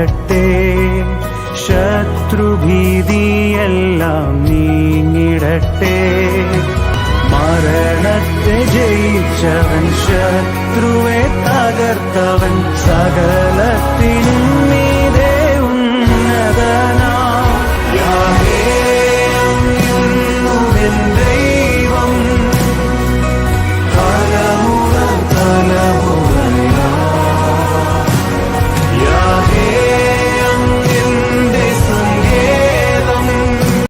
മാറട്ടെ ശത്രുഭീതിയെല്ലാം നീങ്ങിടട്ടെ. മരണത്തെ ജയിച്ചവൻ ശത്രുവെ തകർത്തവൻ സകലത്തിനും